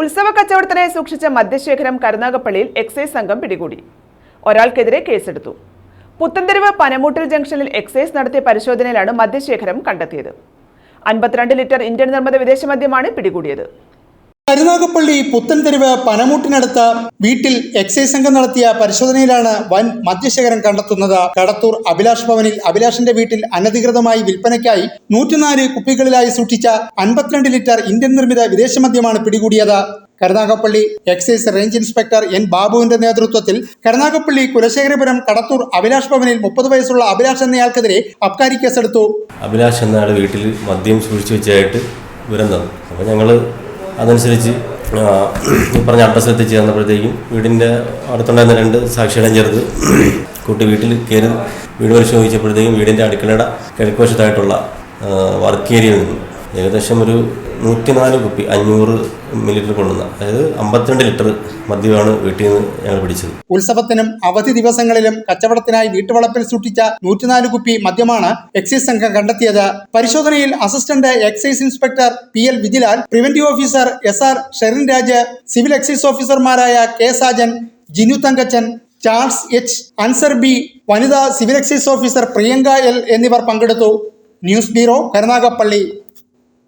ഉത്സവ കച്ചവടത്തിനായി സൂക്ഷിച്ച മദ്യശേഖരം കരുനാഗപ്പള്ളിയിൽ എക്സൈസ് സംഘം പിടികൂടി. ഒരാൾക്കെതിരെ കേസെടുത്തു. പുത്തൻതെരുവ് പനമൂട്ടിൽ ജംഗ്ഷനിൽ എക്സൈസ് നടത്തിയ പരിശോധനയിലാണ് മദ്യശേഖരം കണ്ടെത്തിയത്. അൻപത്തിരണ്ട് ലിറ്റർ ഇന്ത്യൻ നിർമ്മിത വിദേശ മദ്യമാണ് പിടികൂടിയത്. കരുനാഗപ്പള്ളി പുത്തൻതെരുവ് പനമൂട്ടിനടുത്ത് വീട്ടിൽ എക്സൈസ് സംഘം നടത്തിയ പരിശോധനയിലാണ് വൻ മദ്യശേഖരം കണ്ടെത്തുന്നത്. കടത്തൂർ അഭിലാഷ് ഭവനിൽ അഭിലാഷിന്റെ വീട്ടിൽ അനധികൃതമായി വിൽപ്പനയ്ക്കായി നൂറ്റിനാല് കുപ്പികളിലായി സൂക്ഷിച്ച അൻപത്തിരണ്ട് ലിറ്റർ ഇന്ത്യൻ നിർമ്മിത വിദേശ മദ്യമാണ് പിടികൂടിയത്. Karunagappally excise range inspector N ബാബുവിന്റെ നേതൃത്വത്തിൽ കരുനാഗപ്പള്ളി കുലശേഖരപുരം കടത്തൂർ അഭിലാഷ് ഭവനിൽ മുപ്പത് വയസ്സുള്ള അഭിലാഷ് എന്നയാൾക്കെതിരെ അബ്കാരി കേസെടുത്തു. അഭിലാഷ് എന്നയാൾ വീട്ടിൽ മദ്യം സൂക്ഷിച്ചു വെച്ചായിട്ട് വിവരം തന്നു. അപ്പോൾ ഞങ്ങൾ അതനുസരിച്ച് ഈ പറഞ്ഞ അഡ്രസ്സിൽ എത്തിച്ച് തന്നപ്പോഴത്തേക്കും വീടിന്റെ അടുത്തുണ്ടായിരുന്ന രണ്ട് സാക്ഷികളെ ചേർത്ത് കുട്ടി വീട്ടിൽ കയറി വീട് പരിശോധിച്ചപ്പോഴത്തേക്കും വീടിന്റെ അടുക്കളയുടെ കിഴക്കുവശത്തായിട്ടുള്ള വർക്ക് ഏരിയയിൽ നിന്നും ഏകദേശം ഒരു നൂറ്റിനാല് കുപ്പി അഞ്ഞൂറ് മില്ലിലിറ്റർ കൊള്ളുന്ന അതായത് അമ്പത്തിരണ്ട് ലിറ്റർ മദ്യമാണ് വീട്ടിൽ നിന്ന് ഞങ്ങൾ പിടിച്ചത്. ഉത്സവത്തിനും അവധി ദിവസങ്ങളിലും കച്ചവടത്തിനായി വീട്ടുവളപ്പിൽ സൂക്ഷിച്ച നൂറ്റിനാല് കുപ്പി മദ്യമാണ് എക്സൈസ് സംഘം കണ്ടെത്തിയത്. പരിശോധനയിൽ assistant excise inspector P L Vijilal preventive officer S R Sherin Raj civil excise ഓഫീസർമാരായ K Sajan Jinu Thankachan Charles H Ansar B വനിതാ civil excise officer Priyanka L എന്നിവർ പങ്കെടുത്തു. News bureau Karunagappally.